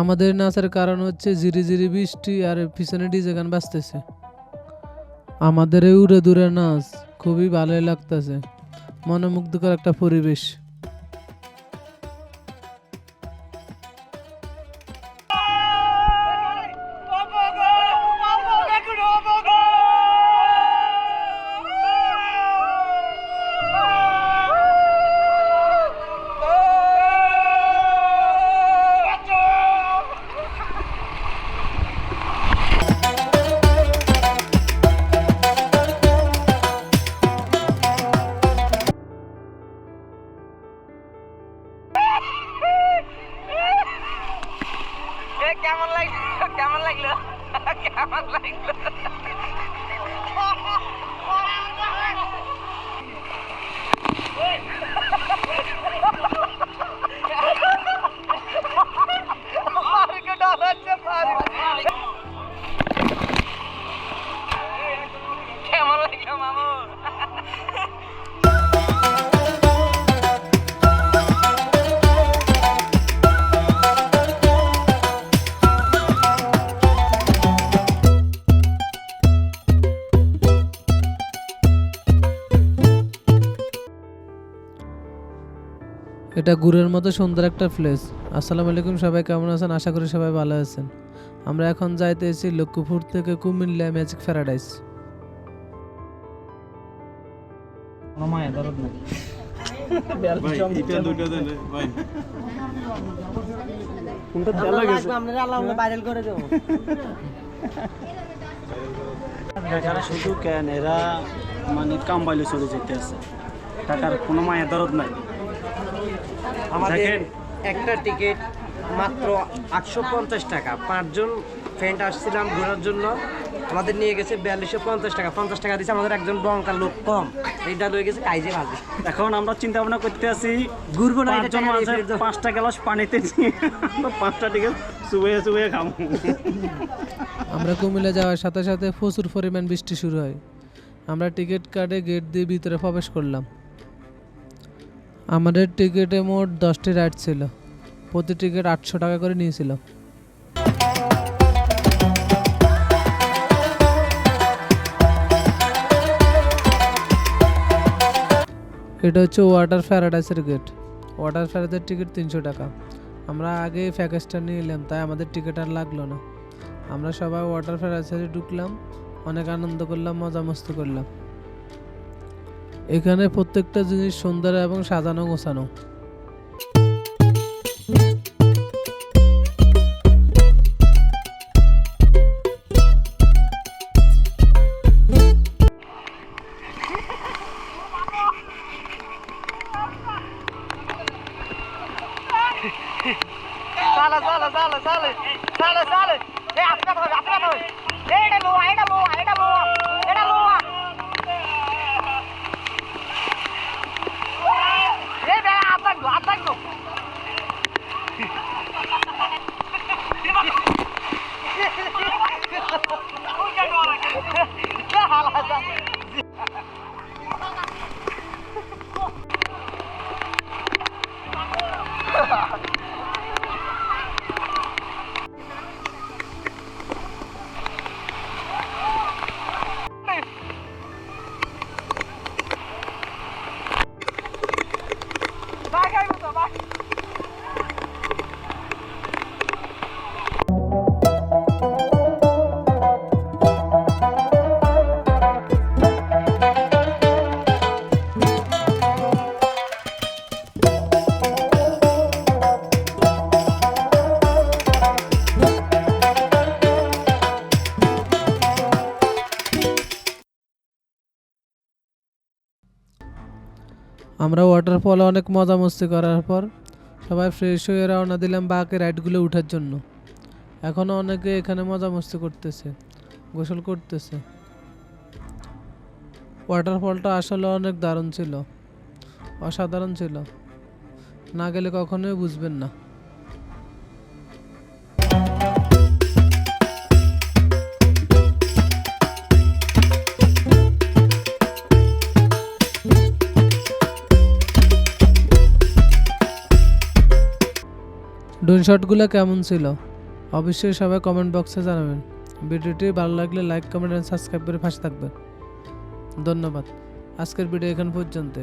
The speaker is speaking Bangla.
আমাদের নাচের কারণ হচ্ছে জিরি জিরি বৃষ্টি আর পিছনে ডিজে গান বাজতেছে। আমাদের এই উড়ে দূরে নাচ খুবই ভালোই লাগতেছে। মনোমুগ্ধকর একটা পরিবেশ। কেমন লাগল? কেমন লাগল? কেমন লাগল? এটা গুড়ের মতো সুন্দর একটা প্লেস আসসালামু আলাইকুম সবাই কেমন আছেন? আশা করি সবাই ভালো আছেন। আমরা এখন যাইতেছি লক্ষ্মীপুর থেকে কুমিল্লা ম্যাজিক প্যারাডাইস শুধু কেন এরা মানে কাম বাইলে চলে যেতে আছে। টাকার কোনো মায়ের দরদ নাই। আমাদের একটা টিকিট মাত্র আটশো পঞ্চাশ টাকা। পাঁচজন ফ্রেন্ড আসছিলাম ঘোরার জন্য। আমাদের নিয়ে গেছে বিয়াল্লিশশো পঞ্চাশ টাকা। পঞ্চাশ টাকা দিয়েছে আমাদের একজন বঙ্কার লোক কম। এইটা লয়ে গেছে কাইজে ভাজি এখন আমরা চিন্তা ভাবনা করতে আছি ঘুরবো না, দাও। পাঁচটা গ্লাস পানিতে নিয়ে পাঁচটা টিকিট চুয়ে চুয়ে খাব। আমরা কুমিল্লা যাওয়ার সাথে সাথে প্রচুর পরিমাণ বৃষ্টি শুরু হয়। আমরা টিকিট কাটে গেট দিয়ে ভিতরে প্রবেশ করলাম। আমাদের টিকিটে মোট দশটি রাইড ছিল। প্রতি টিকিট আটশো টাকা করে নিয়েছিল। এটা হচ্ছে ওয়াটার প্যারাডাইসের গেট। ওয়াটার প্যারাডাইসের টিকিট তিনশো টাকা। আমরা আগে প্যাকেজটা নিয়ে নিলাম তাই আমাদের টিকিট আর লাগল না। আমরা সবাই ওয়াটার প্যারাডাইসে ঢুকলাম, অনেক আনন্দ করলাম, মজা মস্তি করলাম। এখানে প্রত্যেকটা জিনিস সুন্দর এবং সাজানো গোছানো। চালা চালা চালা Vai, Raimundo, vai! আমরা ওয়াটারফলে অনেক মজা মস্তি করার পর সবাই ফ্রেশ হয়ে রওনা দিলাম বাকি রাইডগুলো ওঠার জন্য। এখনও অনেকে এখানে মজা মস্তি করতেছে, গোসল করতেছে। ওয়াটারফলটা আসলে অনেক দারুণ ছিল, অসাধারণ ছিল। না গেলে কখনোই বুঝবেন না। ড্রোন শটগুলো কেমন ছিল? অবশ্যই সবাই কমেন্ট বক্সে জানাবেন। ভিডিওটি ভালো লাগলে লাইক কমেন্ট এবং সাবস্ক্রাইব করে পাশে থাকবেন। ধন্যবাদ। আজকের ভিডিও এখান পর্যন্ত